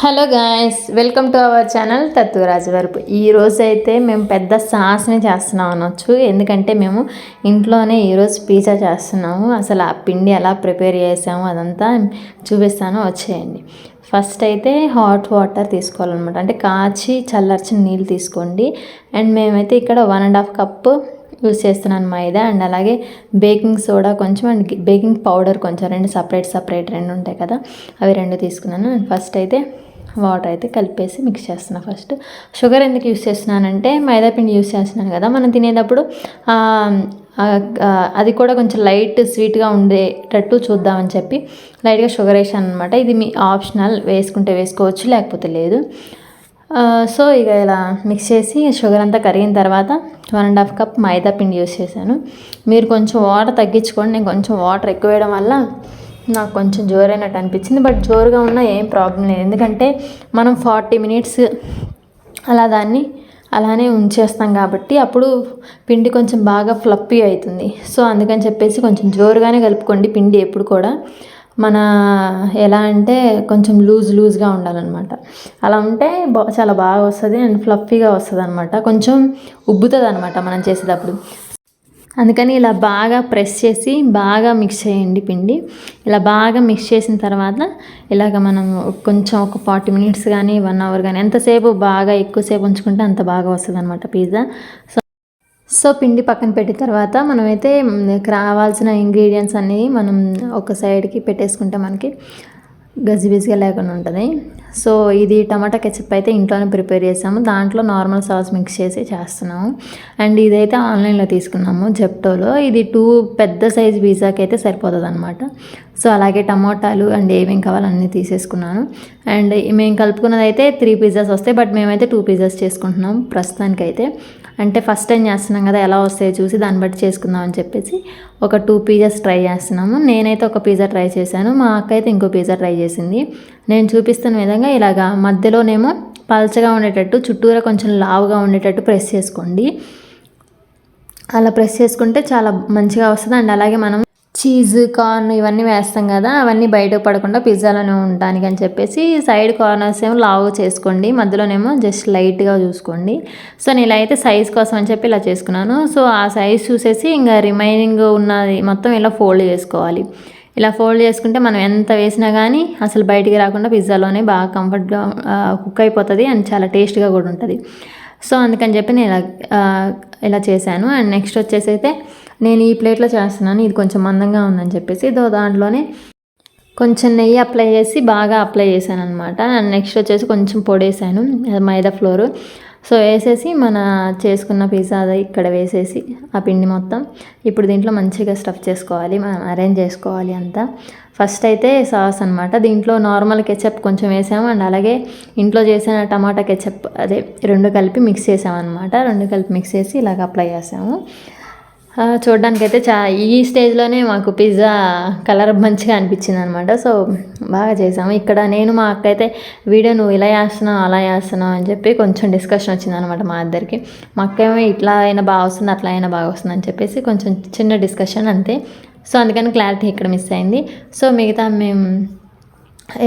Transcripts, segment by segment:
Hello guys welcome to our channel తత్వరాజు వరపు ఈరోజు అయితే మేము పెద్ద సాస్ని చేస్తున్నాం అనొచ్చు. ఎందుకంటే మేము ఇంట్లోనే ఈరోజు పిజ్జా చేస్తున్నాము. అసలు ఆ పిండి ఎలా ప్రిపేర్ చేసాము అదంతా చూపిస్తాను. వచ్చేయండి. ఫస్ట్ అయితే హాట్ వాటర్ తీసుకోవాలన్నమాట. అంటే కాచి చల్లార్చిన నీళ్ళు తీసుకోండి. అండ్ మేమైతే ఇక్కడ one and half cup use చేస్తున్నాను మైదా అండ్ అలాగే బేకింగ్ సోడా కొంచెం అండ్ బేకింగ్ పౌడర్ కొంచెం రెండు సపరేట్ సపరేట్ రెండు ఉంటాయి కదా అవి రెండు తీసుకున్నాను. అండ్ ఫస్ట్ అయితే వాటర్ అయితే కలిపేసి మిక్స్ చేస్తున్నాను ఫస్ట్ షుగర్ ఎందుకు యూస్ చేస్తున్నానంటే మైదా పిండి యూస్ చేస్తున్నాను కదా మనం తినేటప్పుడు అది కూడా కొంచెం లైట్ స్వీట్గా ఉండేటట్టు చూద్దామని చెప్పి లైట్గా షుగర్ వేసాను అనమాట ఇది మీ ఆప్షనల్ వేసుకుంటే వేసుకోవచ్చు లేకపోతే లేదు. సో ఇక ఇలా మిక్స్ చేసి షుగర్ అంతా కరిగిన తర్వాత వన్ అండ్ హాఫ్ కప్ మైదా పిండి యూస్ చేశాను. మీరు కొంచెం వాటర్ తగ్గించుకోండి. నేను కొంచెం వాటర్ ఎక్కువ వేయడం వల్ల నాకు కొంచెం జోరైనట్టు అనిపించింది. బట్ జోరుగా ఉన్నా ఏం ప్రాబ్లం లేదు. ఎందుకంటే మనం ఫార్టీ మినిట్స్ అలా దాన్ని అలానే ఉంచేస్తాం కాబట్టి అప్పుడు పిండి కొంచెం బాగా ఫ్లప్పీ అవుతుంది. సో అందుకని చెప్పేసి కొంచెం జోరుగానే కలుపుకోండి పిండి ఎప్పుడు కూడా. మన ఎలా అంటే కొంచెం లూజ్ లూజ్గా ఉండాలన్నమాట. అలా ఉంటే బా చాలా బాగా వస్తుంది అండ్ ఫ్లఫీగా వస్తుంది అనమాట కొంచెం ఉబ్బుతుంది అనమాట మనం చేసేటప్పుడు. అందుకని ఇలా బాగా ప్రెస్ చేసి బాగా మిక్స్ చేయండి పిండి. ఇలా బాగా మిక్స్ చేసిన తర్వాత ఇలాగ మనం కొంచెం ఒక ఫార్టీ మినిట్స్ కానీ వన్ అవర్ కానీ ఎంతసేపు బాగా ఎక్కువసేపు ఉంచుకుంటే అంత బాగా వస్తుంది అనమాట పిజ్జా. సో సో పిండి పక్కన పెట్టిన తర్వాత మనమైతే కావాల్సిన ఇంగ్రీడియంట్స్ అన్నీ మనం ఒక సైడ్కి పెట్టేసుకుంటే మనకి గజిబిజిగా లేకుండా ఉంటుంది. సో ఇది టమాటా కెచప్ అయితే ఇంట్లోనే ప్రిపేర్ చేసాము. దాంట్లో నార్మల్ సాస్ మిక్స్ చేసి చేస్తున్నాము. అండ్ ఇదైతే ఆన్లైన్లో తీసుకున్నాము జెప్టోలో ఇది టూ పెద్ద సైజ్ పిజ్జాకి అయితే సరిపోతుంది అనమాట సో అలాగే టమోటాలు అండ్ ఏమేమి కావాలో అన్నీ తీసేసుకున్నాను. అండ్ మేము కలుపుకున్నది అయితే త్రీ పిజ్జాస్ వస్తాయి బట్ మేమైతే టూ పిజ్జాస్ చేసుకుంటున్నాం ప్రస్తుతానికైతే. అంటే ఫస్ట్ టైం చేస్తున్నాం కదా ఎలా వస్తాయో చూసి దాన్ని బట్టి చేసుకుందాం అని చెప్పేసి ఒక టూ పిజ్జాస్ ట్రై చేస్తున్నాము. నేనైతే ఒక పిజ్జా ట్రై చేశాను మా అక్క అయితే ఇంకో పిజ్జా ట్రై చేసింది. నేను చూపిస్తున్న విధంగా ఇలాగా మధ్యలోనేమో పల్చగా ఉండేటట్టు చుట్టూరా కొంచెం లావుగా ఉండేటట్టు ప్రెస్ చేసుకోండి. అలా ప్రెస్ చేసుకుంటే చాలా మంచిగా వస్తుంది. అండ్ అలాగే మనం చీజ్ కార్న్ ఇవన్నీ వేస్తాం కదా అవన్నీ బయటకు పడకుండా పిజ్జాలోనే ఉండడానికి అని చెప్పేసి సైడ్ కార్నర్స్ ఏమో లావుగా చేసుకోండి. మధ్యలోనేమో జస్ట్ లైట్గా చూసుకోండి. సో నేను ఇలా అయితే సైజ్ కోసం అని చెప్పి ఇలా చేసుకున్నాను. సో ఆ సైజ్ చూసేసి ఇంకా రిమైనింగ్ ఉన్నది మొత్తం ఇలా ఫోల్డ్ చేసుకోవాలి. ఇలా ఫోల్డ్ చేసుకుంటే మనం ఎంత వేసినా కానీ అసలు బయటికి రాకుండా పిజ్జాలోనే బాగా కంఫర్ట్గా కుక్ అయిపోతుంది. అండ్ చాలా టేస్ట్గా కూడా ఉంటుంది. సో అందుకని చెప్పి నేను ఇలా ఇలా చేశాను. అండ్ నెక్స్ట్ వచ్చేసి అయితే నేను ఈ ప్లేట్లో చేస్తున్నాను. ఇది కొంచెం మందంగా ఉందని చెప్పేసి ఇదో దాంట్లోనే కొంచెం నెయ్యి అప్లై చేసి బాగా అప్లై చేశాను అనమాట అండ్ నెక్స్ట్ వచ్చేసి కొంచెం పొడేసాను. మైదా ఫ్లోర్. సో వేసేసి మన చేసుకున్న పిజ్జా అది ఇక్కడ వేసేసి ఆ పిండి మొత్తం. ఇప్పుడు దీంట్లో మంచిగా స్టఫ్ చేసుకోవాలి మనం అరేంజ్ చేసుకోవాలి అంతా. ఫస్ట్ అయితే సాస్ అనమాట దీంట్లో నార్మల్ కెచప్ కొంచెం వేసాము అండ్ అలాగే ఇంట్లో చేసిన టమాటా కెచప్ అదే రెండు కలిపి మిక్స్ చేసామన్నమాట. రెండు కలిపి మిక్స్ చేసి ఇలాగ అప్లై చేసాము. చూడ్డానికైతే చా ఈ స్టేజ్లోనే మాకు పిజ్జా కలర్ మంచిగా అనిపించింది అనమాట సో బాగా చేసాము. ఇక్కడ నేను మా అక్క అయితే వీడియో నువ్వు ఇలా చేస్తున్నావు అలా చేస్తున్నావు అని చెప్పి కొంచెం డిస్కషన్ వచ్చింది అనమాట మా ఇద్దరికి మా అక్క ఏమో ఇట్లా అయినా బాగా వస్తుంది అట్లా అయినా బాగా వస్తుంది అని చెప్పేసి కొంచెం చిన్న డిస్కషన్ అంతే. సో అందుకని క్లారిటీ ఇక్కడ మిస్ అయింది. సో మిగతా మేము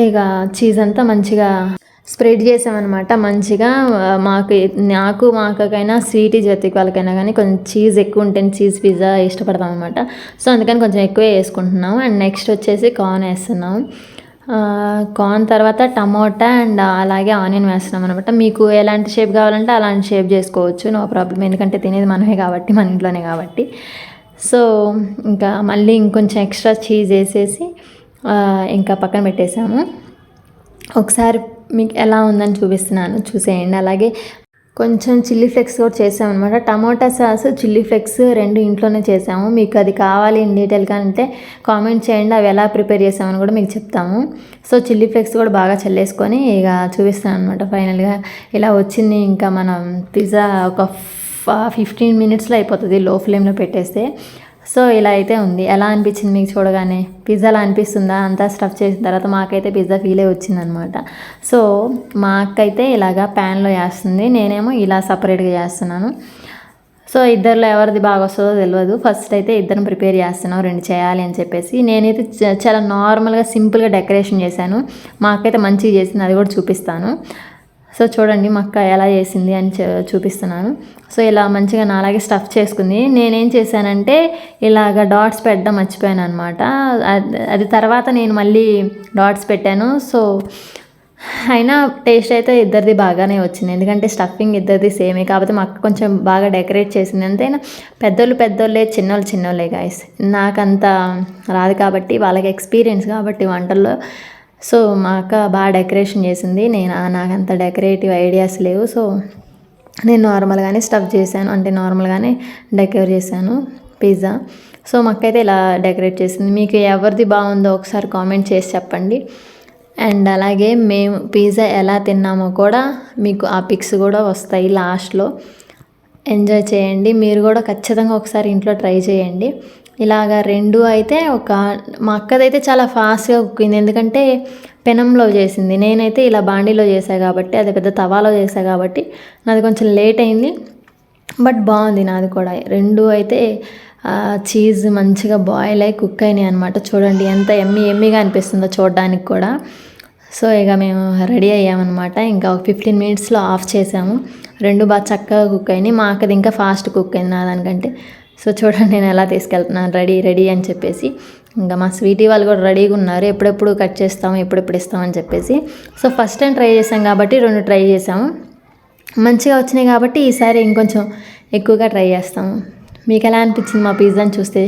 ఇక చీజ్ అంతా మంచిగా స్ప్రెడ్ చేసామన్నమాట మంచిగా. మాకు నాకు మా అక్కకైనా స్వీట్ జతికి వాళ్ళకైనా కానీ కొంచెం చీజ్ ఎక్కువ ఉంటే చీజ్ పిజ్జా ఇష్టపడతాం అనమాట సో అందుకని కొంచెం ఎక్కువే వేసుకుంటున్నాం అండ్ నెక్స్ట్ వచ్చేసి కార్న్ వేస్తున్నాం. కార్న్ తర్వాత టమోటా అండ్ అలాగే ఆనియన్ వేస్తున్నాం అనమాట మీకు ఎలాంటి షేప్ కావాలంటే అలాంటి షేప్ చేసుకోవచ్చు. No problem. ఎందుకంటే తినేది మనమే కాబట్టి మన ఇంట్లోనే కాబట్టి. సో ఇంకా మళ్ళీ ఇంకొంచెం ఎక్స్ట్రా చీజ్ వేసేసి ఇంకా పక్కన పెట్టేసాము. ఒకసారి మీకు ఎలా ఉందని చూపిస్తున్నాను చూసేయండి. అలాగే కొంచెం చిల్లీ ఫ్లెక్స్ కూడా చేసామన్నమాట. టమోటా సాస్ చిల్లీ ఫ్లెక్స్ రెండు ఇంట్లోనే చేసాము. మీకు అది కావాలి ఇన్ డీటెయిల్గా అంటే కామెంట్ చేయండి అవి ఎలా ప్రిపేర్ చేసామని కూడా మీకు చెప్తాము. సో చిల్లీ ఫ్లెక్స్ కూడా బాగా చల్లేసుకొని ఇక చూపిస్తాను అనమాట ఫైనల్గా ఇలా వచ్చింది. ఇంకా మనం పిజ్జా ఒక ఫిఫ్టీన్ మినిట్స్లో అయిపోతుంది లో ఫ్లేమ్లో పెట్టేస్తే. సో ఇలా అయితే ఉంది. ఎలా అనిపించింది మీకు చూడగానే? పిజ్జాలా అనిపిస్తుందా? అంతా స్టఫ్ చేసిన తర్వాత మాకైతే పిజ్జా ఫీలే వచ్చిందనమాట. సో మా అక్క అయితే ఇలాగా ప్యాన్లో వేస్తుంది నేనేమో ఇలా సపరేట్గా చేస్తున్నాను. సో ఇద్దరిలో ఎవరిది బాగా వస్తుందో తెలియదు ఫస్ట్ అయితే ఇద్దరం ప్రిపేర్ చేస్తున్నాం. రెండు చేయాలి అని చెప్పేసి. నేనైతే చ- చాలా నార్మల్గా సింపుల్గా డెకరేషన్ చేశాను. మా అక్కయితే మంచిగా చేసింది. అది కూడా చూపిస్తాను. సో చూడండి మా అక్క ఎలా చేసింది అని చూపిస్తున్నాను. సో ఇలా మంచిగా నాలాగే స్టఫ్ చేసుకుంది. నేనేం చేశానంటే ఇలాగ డాట్స్ పెట్టడం మర్చిపోయాను అనమాట అది తర్వాత నేను మళ్ళీ డాట్స్ పెట్టాను. సో అయినా టేస్ట్ అయితే ఇద్దరిది బాగానే వచ్చింది. ఎందుకంటే స్టఫింగ్ ఇద్దరిది సేమే కాకపోతే మా అక్క కొంచెం బాగా డెకరేట్ చేసింది. అంతేనా? పెద్దోళ్ళు పెద్దోళ్ళే చిన్నోళ్ళు చిన్నోళ్ళే గాయస్ నాకంత రాదు కాబట్టి వాళ్ళకి ఎక్స్పీరియన్స్ కాబట్టి వంటల్లో సో మా అక్క బాగా డెకరేషన్ చేసింది. నేను నాకంత డెకరేటివ్ ఐడియాస్ లేవు. సో నేను నార్మల్గానే స్టఫ్ చేశాను. అంటే నార్మల్గానే డెకరేట్ చేశాను పిజ్జా. సో మాకైతే ఇలా డెకరేట్ చేసింది. మీకు ఎవరిది బాగుందో ఒకసారి కామెంట్ చేసి చెప్పండి. అండ్ అలాగే మేము పిజ్జా ఎలా తిన్నామో కూడా మీకు ఆ పిక్స్ కూడా వస్తాయి లాస్ట్లో. ఎంజాయ్ చేయండి. మీరు కూడా ఖచ్చితంగా ఒకసారి ఇంట్లో ట్రై చేయండి. ఇలాగ రెండు అయితే ఒక మా అక్కదైతే చాలా ఫాస్ట్గా కుక్కింది. ఎందుకంటే పెనంలో చేసింది. నేనైతే ఇలా బాండీలో చేశాను కాబట్టి అది పెద్ద తవాలో చేశాను కాబట్టి నాది కొంచెం లేట్ అయింది. బట్ బాగుంది నాది కూడా. రెండు అయితే చీజ్ మంచిగా బాయిల్ అయి కుక్ అయినాయి అనమాట చూడండి ఎంత ఎమ్మి ఎమ్మిగా అనిపిస్తుందో చూడడానికి కూడా. సో ఇక మేము రెడీ అయ్యామన్నమాట. ఇంకా ఒక ఫిఫ్టీన్ మినిట్స్లో ఆఫ్ చేసాము రెండు బాగా చక్కగా కుక్ అయినాయి. మా అక్కది ఇంకా ఫాస్ట్ కుక్ అయింది నా దానికంటే. సో చూడండి నేను ఎలా తీసుకెళ్తున్నాను రెడీ రెడీ అని చెప్పేసి. ఇంకా మా స్వీటీ వాళ్ళు కూడా రెడీగా ఉన్నారు. ఎప్పుడెప్పుడు కట్ చేస్తాము ఎప్పుడెప్పుడు ఇస్తామని చెప్పేసి. సో ఫస్ట్ టైం ట్రై చేసాం కాబట్టి రెండు ట్రై చేసాము మంచిగా వచ్చినాయి కాబట్టి ఈసారి ఇంకొంచెం ఎక్కువగా ట్రై చేస్తాము. మీకు ఎలా అనిపించింది మా పిజ్జాని చూస్తే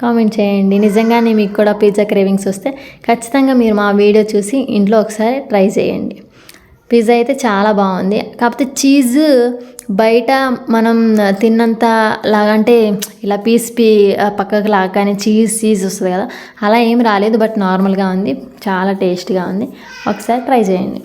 కామెంట్ చేయండి. నిజంగానే మీకు కూడా పిజ్జా క్రేవింగ్స్ వస్తే ఖచ్చితంగా మీరు మా వీడియో చూసి ఇంట్లో ఒకసారి ట్రై చేయండి. పిజ్జా అయితే చాలా బాగుంది. కాకపోతే చీజ్ బయట మనం తిన్నంత లాగంటే ఇలా పీస్ పీ పక్కకు లాగానే చీజ్ చీజ్ వస్తుంది కదా అలా ఏం రాలేదు. బట్ నార్మల్గా ఉంది. చాలా టేస్ట్గా ఉంది. ఒకసారి ట్రై చేయండి.